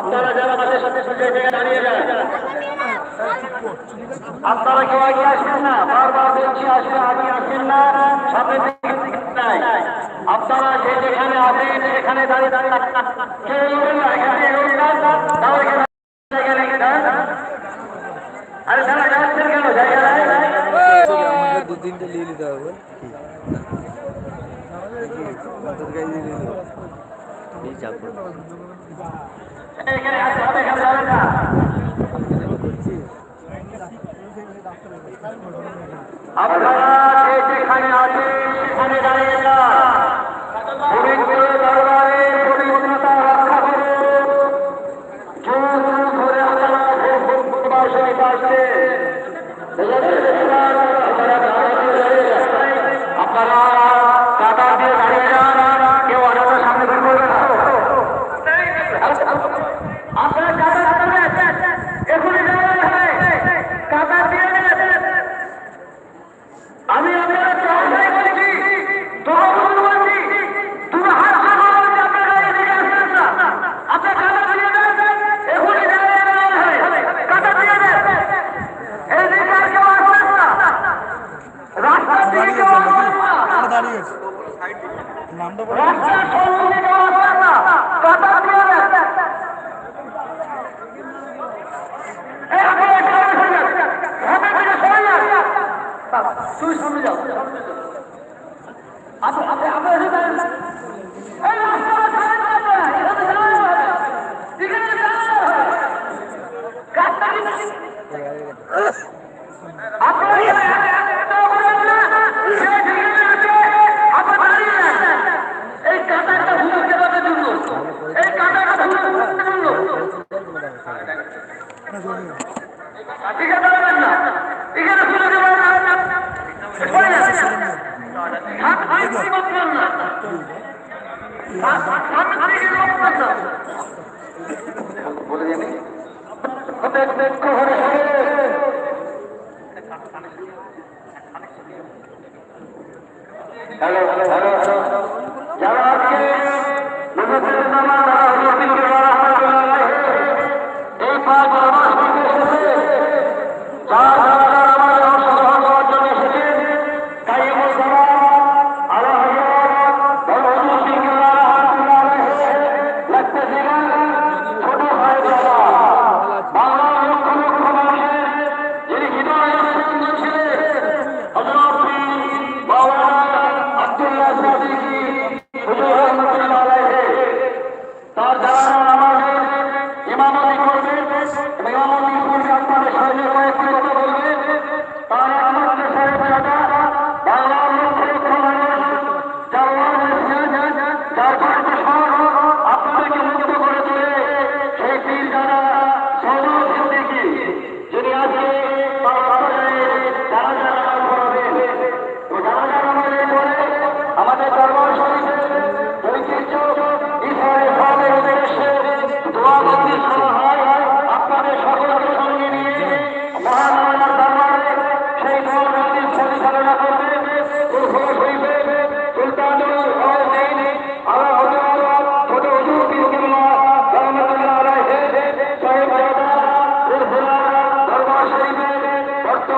আপনারা যারা আমাদের সাথে দাঁড়িয়ে যায় কেউ আগে আসবেন না, বারবার বলছি আসবেন আগে আসবেন না, সামনে নাই। আপনারা যে যেখানে আসেন এখানে দাঁড়িয়ে দাঁড়িয়ে কেউ এগোন নিতে হবে? আপনারা যেখানে আছেন সেখানে দাঁড়িয়ে যান। দরবারে Sus, hello hello hello hello যারা আজকে নামাজ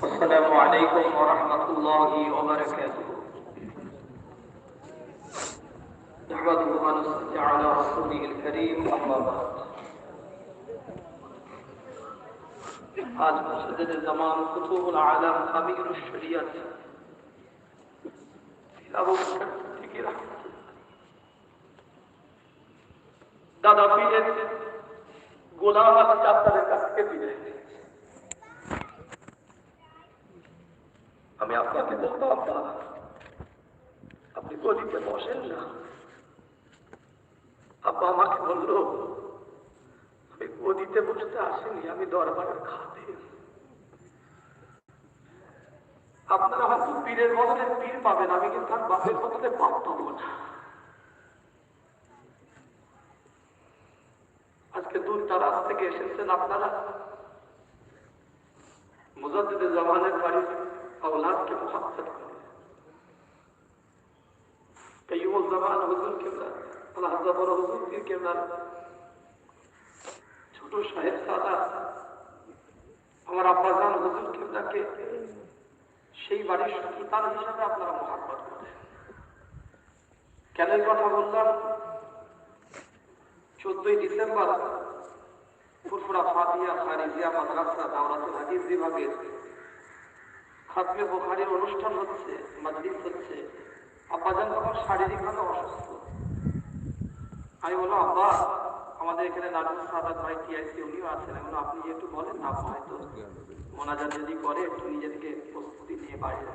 السلام عليكم ورحمة الله وبركاته. نحمده ونصلي على رسوله الكريم أما بعد. आज मुसदद الزمان कुतुबुल العالم خبير शरीयत अबू बकर सिद्दीकी দাদা পীরের গোলাম চাপ্তারের কাছ থেকে বিদায় আমি আপনাকে বলব আব্বা আপনি গদিতে বসেন না। আব্বা আমাকে বলল, আমি গদিতে বসতে আসিনি, আমি দরবারের খাতে। আপনারা হয়তো পীরের বদলে পীর পাবেন, আমি কিন্তু আর বাপের বদলে বাপ পাবো না। আজকে দূর তারাজ থেকে এসেছেন আপনারা? মুজাদ্দিদ জামানের বাড়ির আওলাদকে মুহাব্বত করে কাইয়ুম জামান হুজুর কেবলা আল্লাহ জবর হুজুর পীর কেবলা ছোট সাহেব সাদা আমার আব্বাজান হুজুর কেবলাকে সেই বাড়ির সুলতান হিসাবে আপনারা মহাব্বত করেন কেন কথা বললাম চোদ্দই ডিসেম্বর ফুরফুরা ফাতিয়া খারিজিয়া মাদ্রাসা দাওরাতুল হাদিস বিভাগের খাতমে বোখারির অনুষ্ঠান হচ্ছে মাজলিস হচ্ছে। আব্বাজান তখন শারীরিকভাবে অসুস্থ। আমি বললাম, আব্বা, আমাদের এখানে নাজমুল সাদাত ভাই টিআইসি, উনিও আছেন। এখন আপনি একটু বলেন না, আব্বা হয়তো মোনাজাত যদি করে, একটু নিজেদেরকে প্রস্তুতি নিয়ে বাইরে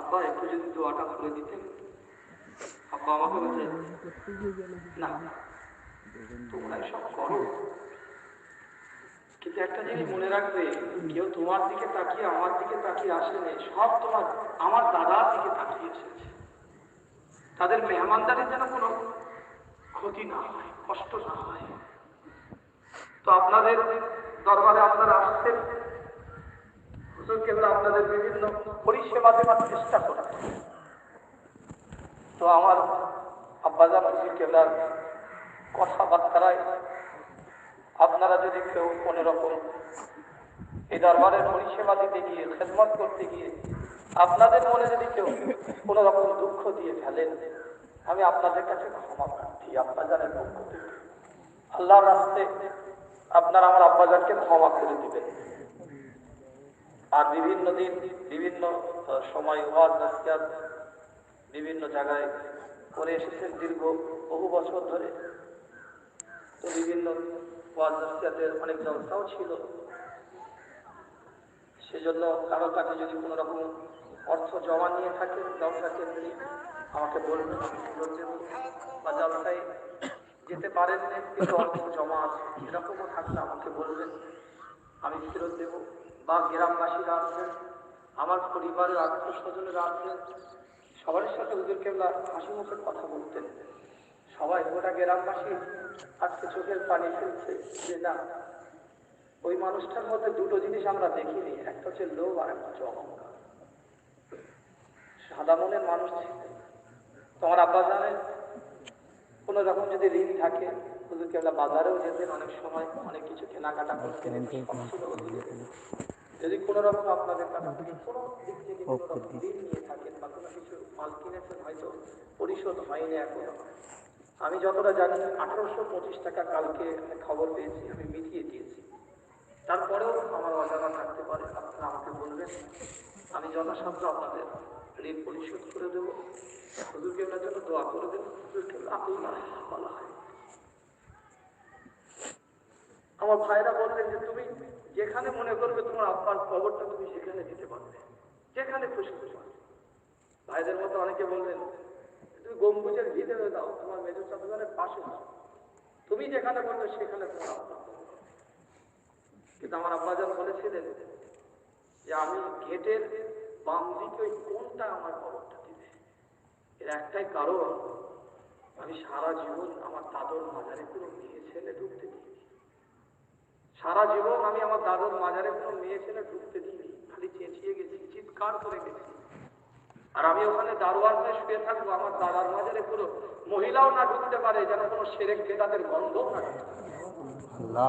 আব্বা, একটু যদি দোয়াটা করে দিতেন। আব্বা আমাকে বলছে, না তোমরা সব করো। কিন্তু একটা জিনিস মনে রাখবে, কেউ তোমার দিকে তাকিয়ে আমার দিকে তাকিয়ে আসেনি সব তোমার, আমার দাদার দিকে তাকিয়ে এসেছে। তাদের মেহমানদারির যেন কোনো ক্ষতি না হয়, কষ্ট না হয়। তো আপনাদের দরবারে আপনারা আসছেন। হুজুর আপনাদের বিভিন্ন পরিষেবা দেওয়ার চেষ্টা করছেন তো আমার আব্বাজান হুজুর কেবলার কথাবার্তায় আপনারা যদি কেউ কোনো রকম এই দরবারের পরিষেবা দিতে গিয়ে, খেদমত করতে গিয়ে আপনাদের মনে যদি কেউ কোনো রকম দুঃখ দিয়ে ফেলেন, আমি আপনাদের কাছে ক্ষমা প্রার্থী, আব্বাজানের পক্ষ থেকে। আল্লাহর রাস্তে আপনারা আমার আব্বাজানকে ক্ষমা করে দিবেন। আর বিভিন্ন দিন, বিভিন্ন সময়, ওয়াজ নাসিহাত বিভিন্ন জায়গায় করে এসেছেন দীর্ঘ বহু বছর ধরে। তো বিভিন্ন ওয়াজ নাসিহাতের অনেক জলসাও ছিল। সেজন্য কারও কাছে যদি কোনো রকম অর্থ জমা নিয়ে থাকে জলসা কেন্দ্রে আমাকে বলবেন বা জলসায় যেতে পারেন কিন্তু অর্থ জমা আছে। এরকমও থাকলে আমাকে বলবেন, আমি ফেরত দেব। বা গ্রামবাসীরা আসবেন, আমার পরিবারের আত্মীয় স্বজনেরা আসবেন সবার সাথে ওদেরকে কেবলা হাসি মুখে কথা বলতেন সবাই গোটা গ্রামবাসী আজকে চোখের পানি ফেলছে যে না ওই মানুষটার মধ্যে দুটো জিনিস আমরা দেখিনি একটা হচ্ছে লোভ আর একটা হচ্ছে অহংকার। সাদা মনের মানুষ তোমার আব্বা জানেন কোনো রকম যদি ঋণ থাকে হুজুর কেবলা বাজারেও যেতেন অনেক সময় অনেক কিছু কেনাকাটা করতেন। যদি কোনো রকম আপনাদের কাছ থেকে কোনো দিক থেকে কোনো রকম ঋণ নিয়ে থাকেন বা কোনো কিছু মাল কিনেছেন হয়তো পরিশোধ হয়নি এখনও। আমি যতটা জানি, আঠারোশো পঁচিশ টাকা কালকে খবর পেয়েছি, আমি মিটিয়ে দিয়েছি। তারপরেও আমার অজানা থাকতে পারে, আপনারা আমাকে বলবেন। আমি যথাসাধ্য আপনাদের ঋণ পরিশোধ করে দেবো। হুজুরকে আপনার জন্য দোয়া করে দেবো। হুজুরকে বলা হয় আমার ভাইরা বললেন যে, তুমি যেখানে মনে করবে তোমার আব্বার খবরটা তুমি সেখানে দিতে পারবে। যেখানে খুশি খুশি ভাইদের মতো অনেকে বললেন তুমি গম্বুজের দেবে দাও, তোমার মেজর চাষানের পাশে দাও। তুমি যেখানে বলবে সেখানে তোমার কিন্তু আমার আব্বা আব্বাজান বলেছিলেন যে আমি গেটের বাম দিকে ওই কোনটা আমার খবরটা দিবে এর একটাই কারণ, আমি সারা জীবন আমার দাদর মাজারে কোনো মেয়ে ছেলে ঢুকতে দিইনি। সারা জীবন আমি আমার দাদর মাজারে কোনো মেয়ে ছেলে ঢুকতে দিইনি। খালি চেঁচিয়ে গেছি, চিৎকার করে গেছি। আর আমি ওখানে দারোয়ার হয়ে শুয়ে থাকব, আমার দাদার মাঝে পুরো মহিলাও না ঢুকতে পারে, যেন কোনো সেরেক বেদাদের গন্ধ না